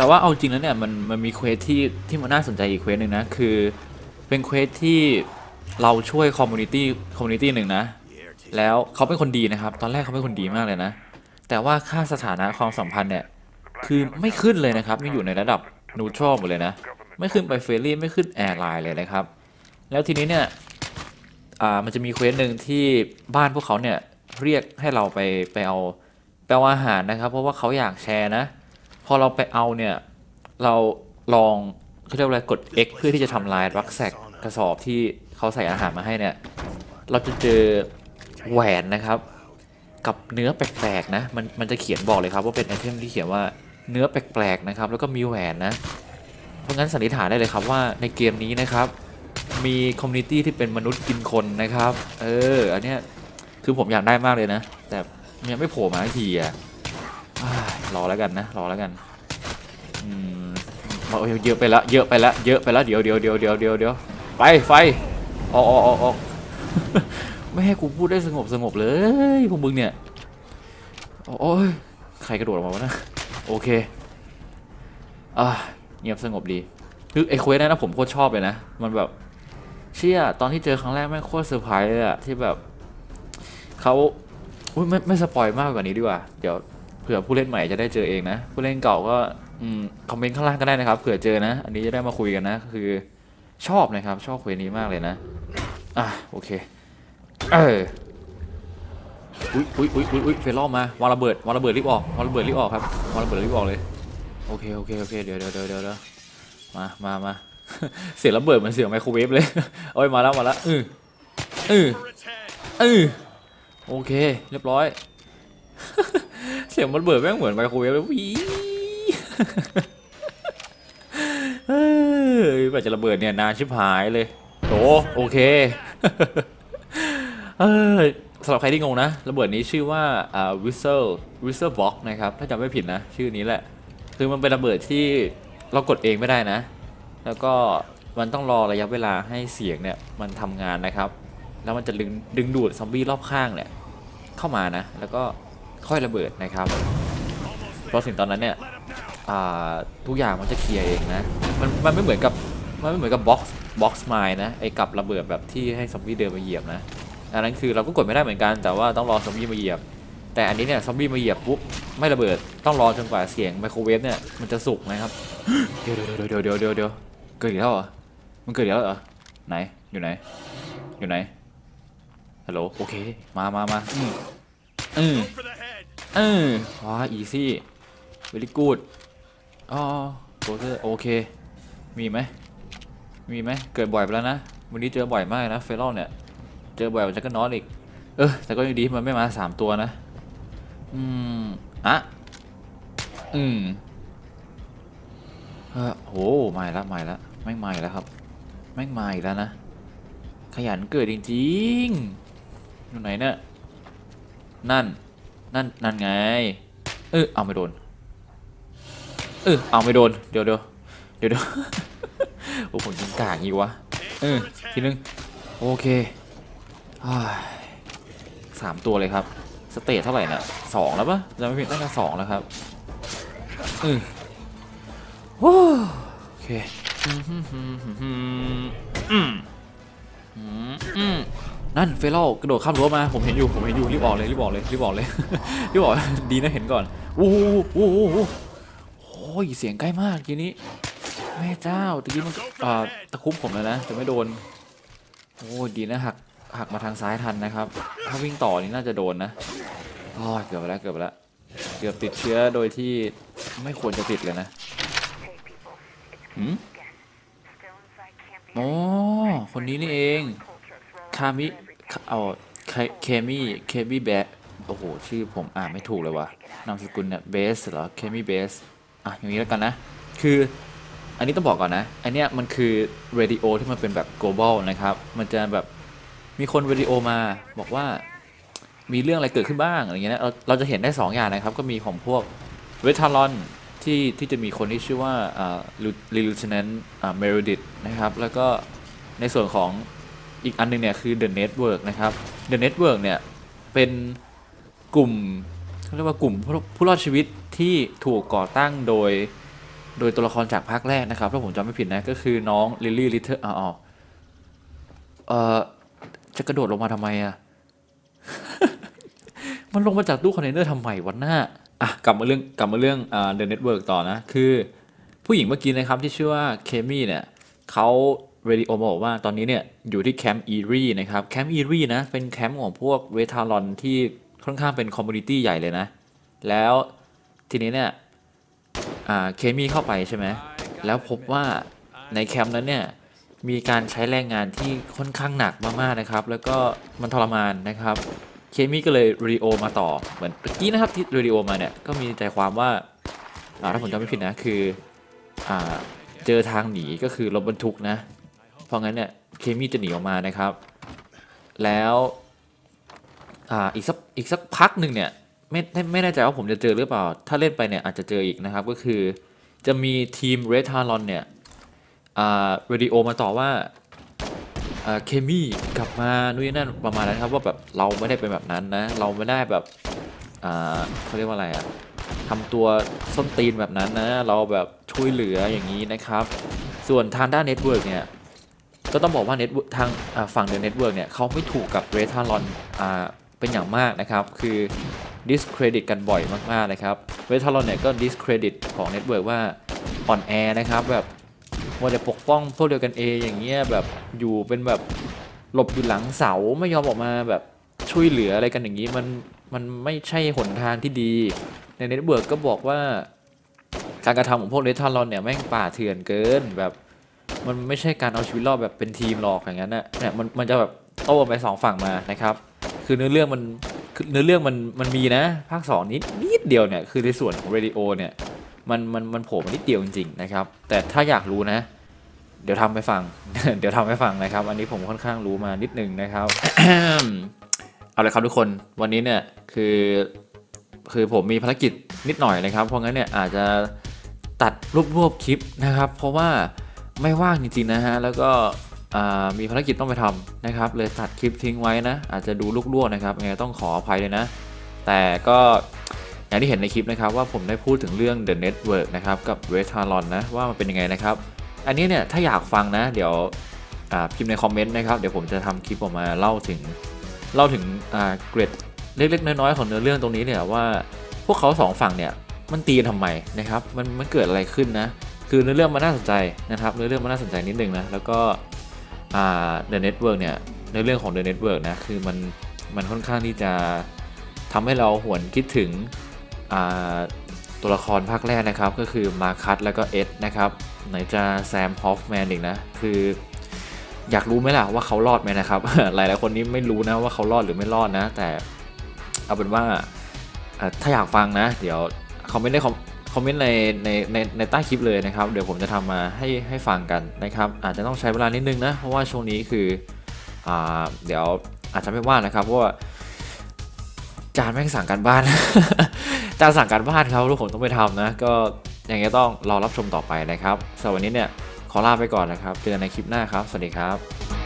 แต่ว่าเอาจริงแล้วเนี่ยมันมันมีเควสที่ที่มันน่าสนใจอีกเควสหนึ่งนะคือเป็นเควสที่เราช่วยคอมมูนิตี้คอมมูนิตี้หนึ่งนะ แล้วเขาเป็นคนดีนะครับ ตอนแรกเขาเป็นคนดีมากเลยนะ แต่ว่าค่าสถานะความสัมพันธ์เนี่ยคือไม่ขึ้นเลยนะครับยังอยู่ในระดับนูทรัลหมดเลยนะ ไม่ขึ้นไปเฟรลี่ไม่ขึ้นแอร์ไลน์เลยนะครับ แล้วทีนี้เนี่ยอ่ามันจะมีเควสหนึ่งที่บ้านพวกเขาเนี่ยเรียกให้เราไปไปเอาไปเอาอาหารนะครับ เพราะว่าเขาอยากแชร์นะ อเราไปเอาเนี่ย เราลองเขาเรียกว่าอะไรกด X เพื่อที่จะทำลายรักแซกกระสอบที่เขาใส่อาหารมาให้เนี่ย เราจะเจอแหวนนะครับ กับเนื้อแปลกๆนะมันมันจะเขียนบอกเลยครับว่าเป็นไอเทมที่เขียนว่าเนื้อแปลกๆนะครับ แล้วก็มีแหวนนะ เพราะงั้นสันนิษฐานได้เลยครับว่าในเกมนี้นะครับ มีคอมมูนิตี้ที่เป็นมนุษย์กินคนนะครับ เออ อันเนี้ยคือผมอยากได้มากเลยนะ แต่ยังไม่โผล่มาสักทีอะ รอแล้วกันนะ รอแล้วกันอืมเอาเยอะไปละเยอะไปละเยอะไปละเดี๋ยวเดี๋ยวเดี๋ยวเดี๋ยวเดี๋ยวเดี๋ยวไปไฟออกออกออกออกไม่ให้กูพูดได้สงบสงบเลยพวกมึงเนี่ยโอ้ยใครกระโดดออกมาวะนะโอเคอะเงียบสงบดีคือไอ้เควสนั้นนะผมโคตรชอบเลยนะ มันแบบเชี่ยตอนที่เจอครั้งแรกแม่งโคตรเซอร์ไพรส์เลยอะที่แบบเขาอุ้ยไม่ไม่สปอยมากกว่านี้ดีกว่า เดี๋ยว ผื่อผู้เล่นใหม่จะได้เจอเองนะ ผู้เล่นเก่าก็อคอมเมนต์ข้างล่างก็ได้นะครับเผื่อเจอนะ อันนี้จะได้มาคุยกันนะคือชอบนะครับ ชอบเควนี้มากเลยนะ อะโอเค เอออุ้ยอุ้ยอุ้ยอุ้ยอุ้ยเฟรลมาวางระเบิดวางระเบิดรีบออกวางระเบิดรีบออกครับวางระเบิดรีบออกเลยโอเคโอเคโอเคเดี๋ยวเดี๋ยวเดี๋ยวเดี๋ยวมามามาเสียงระเบิดเหมันเสียงไมโครเวฟเลยโอ้ยมาแล้วมาแล้วอืออืออือโอเค เรียบร้อย เสียงมันเบิดแม่งเหมือนไมโครเวฟเลยวีเฮ้ยแบบจะระเบิดเนี่ยนานชิบหายเลยโอ้โอเคเออสำหรับใครที่งงนะ ระเบิดนี้ชื่อว่าอ่า whistle whistle box นะครับ ถ้าจำไม่ผิดนะ ชื่อนี้แหละ คือมันเป็นระเบิดที่เรากดเองไม่ได้นะ แล้วก็มันต้องรอระยะเวลาให้เสียงเนี่ยมันทำงานนะครับ แล้วมันจะดึงดึงดูดซอมบี้รอบข้างเนี่ยเข้ามานะ แล้วก็ ค่อยระเบิดนะครับ เพราะสิ่งตอนนั้นเนี่ยทุกอย่างมันจะเคลียร์เองนะมันมันไม่เหมือนกับมันไม่เหมือนกับบ็อกซ์บ็อกซ์ไมล์นะไอ้กับระเบิดแบบที่ให้ซอมบี้เดินมาเหยียบนะอันนั้นคือเราก็กดไม่ได้เหมือนกันแต่ว่าต้องรอซอมบี้มาเหยียบ แต่อันนี้เนี่ยซอมบี้มาเหยียบปุ๊บไม่ระเบิดต้องรอจนกว่าเสียงไมโครเวฟเนี่ยมันจะสุกนะครับเดี๋ยวเดี๋ยวเดี๋ยวเดี๋ยวเดี๋ยวเดี๋ยวเกิดอีกแล้วเหรอมันเกิดอีกแล้วเหรอไหนอยู่ไหนอยู่ไหนฮัลโหลโอเคมามามาอืมอืม เอืมว้าอีซี่เวลี่กูดอ๋อโคเตอร์โอเค มีไหมมีไหมเกิดบ่อยไปแล้วนะ วันนี้เจอบ่อยมากนะเฟรลเนี่ย เจอบ่อยกว่าจักรนอตอีก เออ แต่ก็ยังดีมันไม่มาสามตัวนะ อืม อะ อืมเออโหไม่ละไม่ละแม่งไม่แล้วครับ แม่งมาอีกแล้วนะ ขยันเกิดจริงๆอยู่ไหนเนี่ยนั่น นั่นนั่นไง เออเอาไม่โดน เออเอาไม่โดน เดี๋ยวเดี๋ยวเดี๋ยวเดี๋ยวโอ้ผมยิงกากอีกวะ เออทีนึง โอเคอสามตัวเลยครับ สเตจเท่าไหร่น่ะสองแล้วปะจะไม่ผิดน่าจะสองแล้วครับอือโอ้โอเค นั่นเฟลกระโดดข้ามรั้วมาผมเห็นอยู่ผมเห็นอยู่รีบออกเลยรีบออกเลยรีบออกเลยรีบออกดีนะเห็นก่อนโอ้โหโอ้โหโอ้ยเสียงใกล้มากทีนี้แม่เจ้าตะกี้มันตะคุบผมแล้วนะแต่ไม่โดนโอ้ดีนะหักหักมาทางซ้ายทันนะครับ ถ้าวิ่งต่อนี่น่าจะโดนนะโอ้ยเกือบแล้วเกือบแล้วเกือบติดเชื้อโดยที่ไม่ควรจะติดเลยนะหืมโอ๋อคนนี้นี่เองคามิ เอาเคมี่เคมี่แบโอ้โห ชื่อผมอ่านไม่ถูกเลยวะนามสกุลเนี่ยเบสเหรอเคมี่เบสอะอย่างนี้แล้วกันนะ คืออันนี้ต้องบอกก่อนนะ อันเนี้ยมันคือเรดิโอที่มันเป็นแบบ global นะครับ มันจะแบบมีคนวิดีโอมาบอกว่ามีเรื่องอะไรเกิดขึ้นบ้างอะไรเงี้ยนะเราเราจะเห็นได้ 2 อย่างนะครับ ก็มีของพวกเวทารอนที่ที่จะมีคนที่ชื่อว่าอ่าลิลูเชนนอ่าเมโรดิตนะครับ แล้วก็ในส่วนของ อีกอันหนึงเนี่ยคือ The Network นะครับ The Network เนี่ยเป็นกลุ่มเขาเรียกว่ากลุ่มผู้รอดชีวิตที่ถูกก่อตั้งโดย โดยตัวละครจากภาคแรกนะครับถ้าผมจำไม่ผิดนะก็คือน้องลิลลี่ลิเทิลอ๋อเออจะกระโดดลงมาทำไมอะมันลงมาจากตู้คอนเทนเนอร์ทำไมวันหน้าอะกลับมาเรื่องกลับมาเรื่องเดอ่า The Network ต่อนะ คือ ผู้หญิงเมื่อกี้นะครับที่ชื่อว่าเคมี่เนี่ยเขา เรดิโอมาบอกว่าตอนนี้เนี่ยอยู่ที่แคมป์อีรีนะครับแคมป์อีรีนะเป็นแคมป์ของพวกเวทารอนที่ค่อนข้างเป็นคอมมูนิตี้ใหญ่เลยนะ แล้วทีนี้เนี่ยเคมีเข้าไปใช่ไหมแล้วพบว่าในแคมป์นั้นเนี่ยมีการใช้แรงงานที่ค่อนข้างหนักมากๆนะครับ แล้วก็มันทรมานนะครับ เคมีก็เลยเรดิโอมาต่อเหมือนเมื่อกี้นะครับที่เรดิโอมาเนี่ยก็มีใจความว่าถ้าผมจำไม่ผิดนะคืออเจอทางหนีก็คือรถบรรทุกนะ เพราะงั้นเนี่ยเคมีจะหนีออกมานะครับ แล้วอ่าอีกสักอีกสักพักหนึ่งเนี่ยไม่ไม่ไม่แน่ใจว่าผมจะเจอหรือเปล่า ถ้าเล่นไปเนี่ยอาจจะเจออีกนะครับ ก็คือจะมีทีมเรทารอนเนี่ยอ่าเรดิโอมาต่อว่าอ่าเคมีกลับมานู่นนนั่นประมาณนั้นครับว่าแบบเราไม่ได้เป็นแบบนั้นนะ เราไม่ได้แบบอ่าเขาเรียกว่าอะไรอะทำตัวส้นตีนแบบนั้นนะ เราแบบช่วยเหลืออย่างนี้นะครับ ส่วนทางด้านเน็ตเวิร์กเนี่ย ก็ต้องบอกว่าเน็ตทางอ่าฝั่งเดอะเน็ตเวิร์กเนี่ยเขาไม่ถูกกับเรทารอนอ่าเป็นอย่างมากนะครับ คือ discredit กันบ่อยมากๆนะครับเรทารอนเนี่ยก็ discredit ของเน็ตเวิร์กว่าอ่อนแอนะครับแบบว่าจะปกป้องพวกเดียวกันเองอย่างเงี้ยแบบอยู่เป็นแบบหลบอยู่หลังเสาไม่ยอมออกมาแบบช่วยเหลืออะไรกันอย่างนี้มันมันไม่ใช่หนทางที่ดี ในเน็ตเวิร์กก็บอกว่า การกระทำของพวกเรทัลลอนเนี่ยแม่งป่าเถื่อนเกินแบบ มันไม่ใช่การเอาชีวิตรอดแบบเป็นทีมหรอกอย่างนั้นนะเนี่ยมันมันจะแบบโต้ไปสองฝั่งมานะครับ คือเนื้อเรื่องมันคือเนื้อเรื่องมันมันมีนะ ภาคสองนิดนิดเดียวเนี่ยคือในส่วนของเรดิโอเนี่ยมันมันมันโผล่มานิดเดียวจริงๆนะครับ แต่ถ้าอยากรู้นะ เดี๋ยวทำให้ฟัง เดี๋ยวทำให้ฟังนะครับ อันนี้ผมค่อนข้างรู้มานิดนึงนะครับ เอาเลยครับทุกคนวันนี้เนี่ยคือคือผมมีภารกิจนิดหน่อยนะครับ เพราะงั้นเนี่ยอาจจะตัดรวบรวบคลิปนะครับ เพราะว่า ไม่ว่างจริงๆนะฮะ แล้วก็มีภารกิจต้องไปทำนะครับ เลยตัดคลิปทิ้งไว้นะ อาจจะดูลุกลวกนะครับยังไงต้องขออภัยเลยนะ แต่ก็อย่างที่เห็นในคลิปนะครับว่าผมได้พูดถึงเรื่อง The Network นะครับกับ r e t a r o n นะว่ามันเป็นยังไงนะครับ อันนี้เนี่ยถ้าอยากฟังนะเดี๋ยวพิมพ์ในคอมเมนต์นะครับเดี๋ยวผมจะทำคลิปออกมาเล่าถึงเล่าถึงเกรดเล็กๆ น้อยๆของเนื้อเรื่องตรงนี้เนี่ยว่าพวกเขาสองฝั่งเนี่ยมันตีกันทำไมนะครับมันมันเกิดอะไรขึ้นนะ คือเนื้อเรื่องมันน่าสนใจนะครับเนื้อเรื่องมันน่าสนใจนิดนึงนะแล้วก็อ่า The Network เนี่ยในเรื่องของ The Network นะคือมันมันค่อนข้างที่จะทำให้เราหวนคิดถึงตัวละครภาคแรกนะครับ ก็คือมาคัตแล้วก็เอ็ดนะครับไหนจะแซมฮอฟแมนอีกนะ คืออยากรู้ไหมล่ะว่าเขารอดไหมนะครับ หลายๆคนนี้ไม่รู้นะว่าเขารอดหรือไม่รอดนะ แต่เอาเป็นว่าอ่าถ้าอยากฟังนะ เดี๋ยวคอมเมนต์ใน คอมเมนต์ในในในในใต้คลิปเลยนะครับ เดี๋ยวผมจะทำมาให้ให้ฟังกันนะครับ อาจจะต้องใช้เวลานิดนึงนะ เพราะว่าช่วงนี้คืออ่าเดี๋ยวอาจจะไม่ว่านะครับเพราะว่าจานแม่งสั่งการบ้าน จานสั่งการบ้านครับทุกคนต้องไปทำนะ ก็อย่างเงี้ยต้องรอรับชมต่อไปนะครับสำหรับวันนี้เนี่ยขอลาไปก่อนนะครับ เจอกันในคลิปหน้าครับ สวัสดีครับ